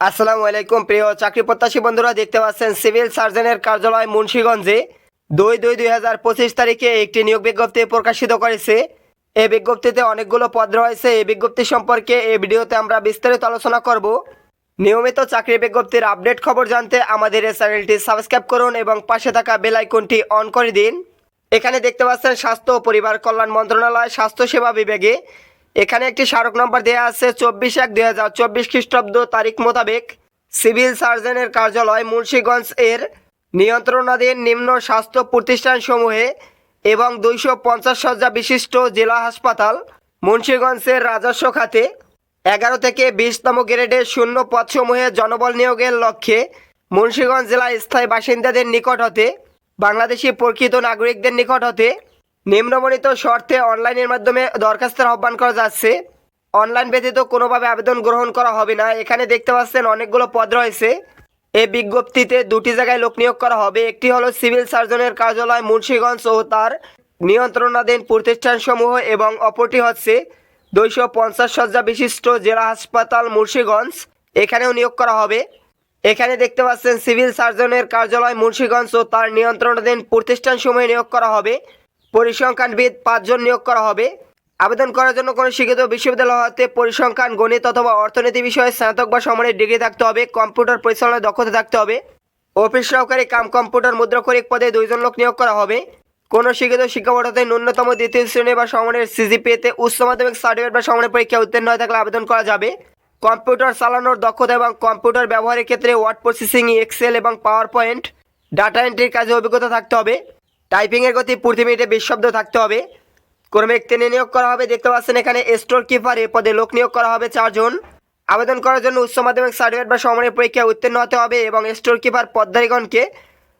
আসসালামু আলাইকুম, প্রিয় চাকরি প্রত্যাশী বন্ধুরা, দেখতে পাচ্ছেন সিভিল সার্জনের কার্যালয় মুন্সীগঞ্জে দুই দুই দুই হাজার পঁচিশ তারিখে একটি নিয়োগ বিজ্ঞপ্তি প্রকাশিত করেছে। এই বিজ্ঞপ্তিতে অনেকগুলো পদ রয়েছে। এই বিজ্ঞপ্তি সম্পর্কে এই ভিডিওতে আমরা বিস্তারিত আলোচনা করব। নিয়মিত চাকরি বিজ্ঞপ্তির আপডেট খবর জানতে আমাদের এই চ্যানেলটি সাবস্ক্রাইব করুন এবং পাশে থাকা বেল আইকনটি অন করে দিন। এখানে দেখতে পাচ্ছেন স্বাস্থ্য ও পরিবার কল্যাণ মন্ত্রণালয় স্বাস্থ্যসেবা বিভাগে এখানে একটি স্মারক নম্বর দেওয়া আছে চব্বিশ এক দুই হাজার চব্বিশ খ্রিস্টাব্দ তারিখ মোতাবেক। সিভিল সার্জনের কার্যালয় মুন্সীগঞ্জ এর নিয়ন্ত্রণাধীন নিম্ন স্বাস্থ্য প্রতিষ্ঠানসমূহে এবং দুইশো পঞ্চাশ শয্যা বিশিষ্ট জেলা হাসপাতাল মুন্সীগঞ্জের রাজস্ব খাতে এগারো থেকে বিশতম গ্রেডের শূন্য পদসমূহে জনবল নিয়োগের লক্ষ্যে মুন্সীগঞ্জ জেলার স্থায়ী বাসিন্দাদের নিকট হতে, বাংলাদেশি প্রকৃত নাগরিকদের নিকট হতে নিম্নবর্ণিত শর্তে অনলাইনের মাধ্যমে দরখাস্তের আহ্বান করা যাচ্ছে। অনলাইন ব্যতীত কোনোভাবে আবেদন গ্রহণ করা হবে না। এখানে দেখতে পাচ্ছেন অনেকগুলো পদ রয়েছে। এই বিজ্ঞপ্তিতে দুটি জায়গায় লোক নিয়োগ করা হবে। একটি হলো সিভিল সার্জনের কার্যালয় মুন্সীগঞ্জ ও তার নিয়ন্ত্রণাধীন প্রতিষ্ঠানসমূহ এবং অপরটি হচ্ছে দুইশো পঞ্চাশ শয্যা বিশিষ্ট জেলা হাসপাতাল মুন্সীগঞ্জ। এখানেও নিয়োগ করা হবে। এখানে দেখতে পাচ্ছেন সিভিল সার্জনের কার্যালয় মুন্সীগঞ্জ ও তার নিয়ন্ত্রণাধীন প্রতিষ্ঠানসমূহে নিয়োগ করা হবে। পরিসংখ্যানবিদ পাঁচজন নিয়োগ করা হবে। আবেদন করার জন্য কোনো শিক্ষিত বিশ্ববিদ্যালয় হতে পরিসংখ্যান, গণিত অথবা অর্থনীতি বিষয়ে স্নাতক বা সমানের ডিগ্রি থাকতে হবে, কম্পিউটার পরিচালনায় দক্ষতা থাকতে হবে। অফিস সহকারী কাম কম্পিউটার মুদ্রাক্ষরিক পদে দুইজন লোক নিয়োগ করা হবে। কোনো শিক্ষিত শিক্ষাবোর্ড ন্যূনতম দ্বিতীয় শ্রেণি বা সমানের সিজিপিএতে উচ্চ মাধ্যমিক সার্টিফিকেট বা সমানের পরীক্ষা উত্তীর্ণ হয়ে থাকলে আবেদন করা যাবে। কম্পিউটার চালানোর দক্ষতা এবং কম্পিউটার ব্যবহারের ক্ষেত্রে ওয়ার্ড প্রসেসিং, এক্সেল এবং পাওয়ার পয়েন্ট ডাটা এন্ট্রির কাজে অভিজ্ঞতা থাকতে হবে। টাইপিংয়ের গতি প্রতি মিনিটে বিশ শব্দ থাকতে হবে। কর্মী টেনে নিয়োগ করা হবে। দেখতে পাচ্ছেন এখানে স্টোর কিপার এ পদে লোক নিয়োগ করা হবে চারজন। আবেদন করার জন্য উচ্চ মাধ্যমিক সার্টিফিকেট বা সমানের পরীক্ষায় উত্তীর্ণ হতে হবে এবং স্টোর কিপার পদ্মারীগণকে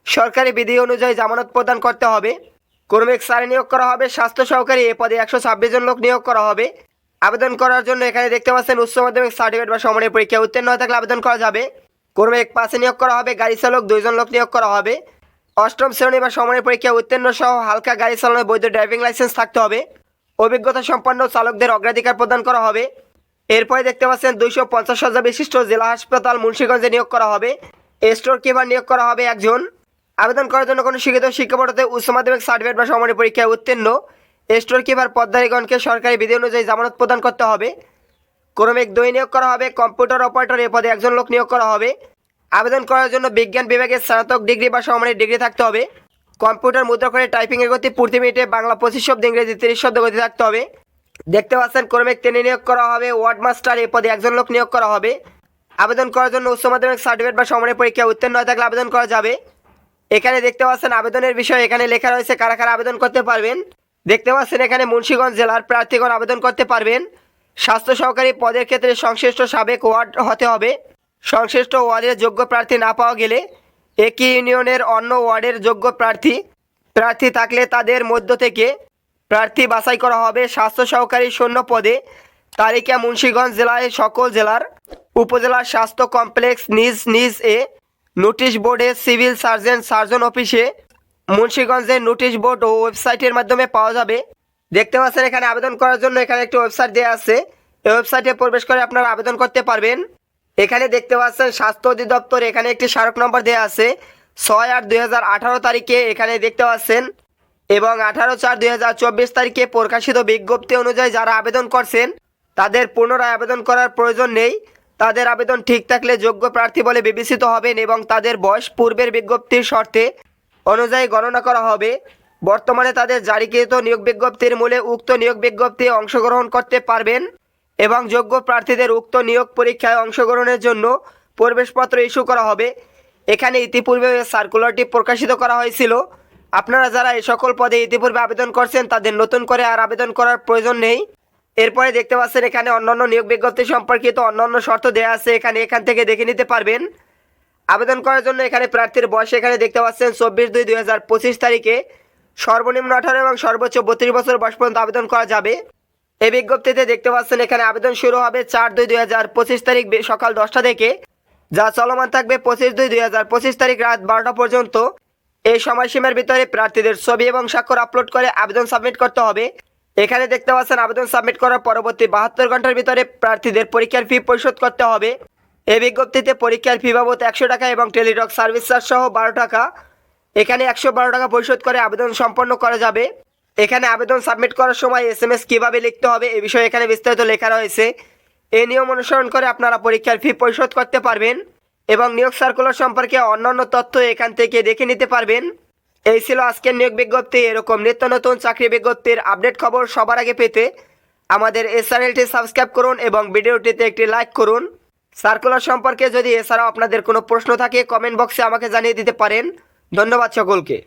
সরকারি বিধি অনুযায়ী জামানত প্রদান করতে হবে। কর্মিক সারে নিয়োগ করা হবে। স্বাস্থ্য সহকারী এ পদে একশো ছাব্বিশ জন লোক নিয়োগ করা হবে। আবেদন করার জন্য এখানে দেখতে পাচ্ছেন উচ্চ মাধ্যমিক সার্টিফিকেট বা সমানের পরীক্ষায় উত্তীর্ণ হয়ে থাকলে আবেদন করা যাবে। কর্মিক পাশে নিয়োগ করা হবে। গাড়ি চালক দুইজন লোক নিয়োগ করা হবে। অষ্টম শ্রেণি বা সমানের পরীক্ষায় উত্তীর্ণ সহ হালকা গাড়ি চালানোর বৈধ ড্রাইভিং লাইসেন্স থাকতে হবে। অভিজ্ঞতা সম্পন্ন চালকদের অগ্রাধিকার প্রদান করা হবে। এরপরে দেখতে পাচ্ছেন দুইশো পঞ্চাশ হাজার বিশিষ্ট জেলা হাসপাতাল মুন্সীগঞ্জে নিয়োগ করা হবে। স্টোর কিপার নিয়োগ করা হবে একজন। আবেদন করার জন্য কোনো শিক্ষিত শিক্ষাবোর্ডতে উচ্চ মাধ্যমিক সার্টিফিকেট বা সমানের পরীক্ষায় উত্তীর্ণ। স্টোর কিপার পদ্মারীগণকে সরকারি বিধি অনুযায়ী জামানত প্রদান করতে হবে। ক্রমিক দুই নিয়োগ করা হবে, কম্পিউটার অপারেটর এ পদে একজন লোক নিয়োগ করা হবে। আবেদন করার জন্য বিজ্ঞান বিভাগের স্নাতক ডিগ্রি বা সমানের ডিগ্রি থাকতে হবে। কম্পিউটার মুদ্রা করে টাইপিংয়ের গতি প্রতি মিনিটে বাংলা পঁচিশ শব্দ, ইংরেজি তিরিশ শব্দ গতি থাকতে হবে। দেখতে পাচ্ছেন ক্রমিক টেনে নিয়োগ করা হবে, ওয়ার্ড মাস্টার এ পদে একজন লোক নিয়োগ করা হবে। আবেদন করার জন্য উচ্চ মাধ্যমিক সার্টিফিকেট বা সমানের পরীক্ষায় উত্তীর্ণ হয়ে থাকলে আবেদন করা যাবে। এখানে দেখতে পাচ্ছেন, আবেদনের বিষয়ে এখানে লেখা রয়েছে, কারা কারা আবেদন করতে পারবেন। দেখতে পাচ্ছেন, এখানে মুন্সীগঞ্জ জেলার প্রার্থীগণ আবেদন করতে পারবেন। স্বাস্থ্য সহকারী পদের ক্ষেত্রে সংশ্লিষ্ট সাবেক ওয়ার্ড হতে হবে। সংশ্লিষ্ট ওয়ার্ডের যোগ্য প্রার্থী না পাওয়া গেলে একই ইউনিয়নের অন্য ওয়ার্ডের যোগ্য প্রার্থী প্রার্থী থাকলে তাদের মধ্য থেকে প্রার্থী বাছাই করা হবে স্বাস্থ্য সহকারী শূন্য পদে তালিকা মুন্সীগঞ্জ জেলায় সকল জেলার উপজেলার স্বাস্থ্য কমপ্লেক্স নিজ নিজ এ নোটিশ বোর্ডে সিভিল সার্জন সার্জন অফিসে মুন্সীগঞ্জের নোটিশ বোর্ড ও ওয়েবসাইটের মাধ্যমে পাওয়া যাবে। দেখতে পাচ্ছেন এখানে আবেদন করার জন্য এখানে একটি ওয়েবসাইট দেওয়া আছে। এই ওয়েবসাইটে প্রবেশ করে আপনারা আবেদন করতে পারবেন। এখানে দেখতে পাচ্ছেন স্বাস্থ্য অধিদপ্তর, এখানে একটি স্মারক নম্বর দেওয়া আছে, ছয় আট দুই তারিখে এখানে দেখতে পাচ্ছেন এবং আঠারো চার দুই তারিখে প্রকাশিত বিজ্ঞপ্তি অনুযায়ী যারা আবেদন করছেন, তাদের পুনরায় আবেদন করার প্রয়োজন নেই। তাদের আবেদন ঠিক থাকলে যোগ্য প্রার্থী বলে বিবেচিত হবেন এবং তাদের বয়স পূর্বের বিজ্ঞপ্তির শর্তে অনুযায়ী গণনা করা হবে। বর্তমানে তাদের জারিকৃত নিয়োগ বিজ্ঞপ্তির মূলে উক্ত নিয়োগ বিজ্ঞপ্তি অংশগ্রহণ করতে পারবেন। এবং যোগ্য প্রার্থীদের উক্ত নিয়োগ পরীক্ষায় অংশগ্রহণের জন্য প্রবেশপত্র ইস্যু করা হবে। এখানে ইতিপূর্বে সার্কুলারটি প্রকাশিত করা হয়েছিল। আপনারা যারা এই সকল পদে ইতিপূর্বে আবেদন করছেন, তাদের নতুন করে আর আবেদন করার প্রয়োজন নেই। এরপরে দেখতে পাচ্ছেন, এখানে অন্যান্য নিয়োগ বিজ্ঞপ্তি সম্পর্কিত অন্যান্য শর্ত দেওয়া আছে। এখানে এখান থেকে দেখে নিতে পারবেন। আবেদন করার জন্য এখানে প্রার্থীর বয়স এখানে দেখতে পাচ্ছেন, চব্বিশ দুই দুই তারিখে। সর্বনিম্ন আঠারো এবং সর্বোচ্চ বত্রিশ বছর বয়স পর্যন্ত আবেদন করা যাবে। এই বিজ্ঞপ্তিতে দেখতে পাচ্ছেন এখানে আবেদন শুরু হবে চার দুই দুই হাজার পঁচিশ তারিখ সকাল দশটা থেকে, যা চলমান থাকবে পঁচিশ দুই দুই হাজার পঁচিশ তারিখ রাত বারোটা পর্যন্ত। এই সময়সীমার ভিতরে প্রার্থীদের ছবি এবং স্বাক্ষর আপলোড করে আবেদন সাবমিট করতে হবে। এখানে দেখতে পাচ্ছেন আবেদন সাবমিট করার পরবর্তী বাহাত্তর ঘণ্টার ভিতরে প্রার্থীদের পরীক্ষার ফি পরিশোধ করতে হবে। এই বিজ্ঞপ্তিতে পরীক্ষার ফি বাবদ একশো টাকা এবং টেলিটক সার্ভিস চার্জ সহ বারো টাকা। এখানে একশো বারো টাকা পরিশোধ করে আবেদন সম্পন্ন করা যাবে। এখানে আবেদন সাবমিট করার সময় এস এম এস কীভাবে লিখতে হবে এ বিষয়ে এখানে বিস্তারিত লেখা রয়েছে। এই নিয়ম অনুসরণ করে আপনারা পরীক্ষার ফি পরিশোধ করতে পারবেন এবং নিয়োগ সার্কুলার সম্পর্কে অন্যান্য তথ্য এখান থেকে দেখে নিতে পারবেন। এই ছিল আজকের নিয়োগ বিজ্ঞপ্তি। এরকম নিত্য নতুন চাকরি বিজ্ঞপ্তির আপডেট খবর সবার আগে পেতে আমাদের এই চ্যানেলটি সাবস্ক্রাইব করুন এবং ভিডিওটিতে একটি লাইক করুন। সার্কুলার সম্পর্কে যদি এছাড়াও আপনাদের কোনো প্রশ্ন থাকে কমেন্ট বক্সে আমাকে জানিয়ে দিতে পারেন। ধন্যবাদ সকলকে।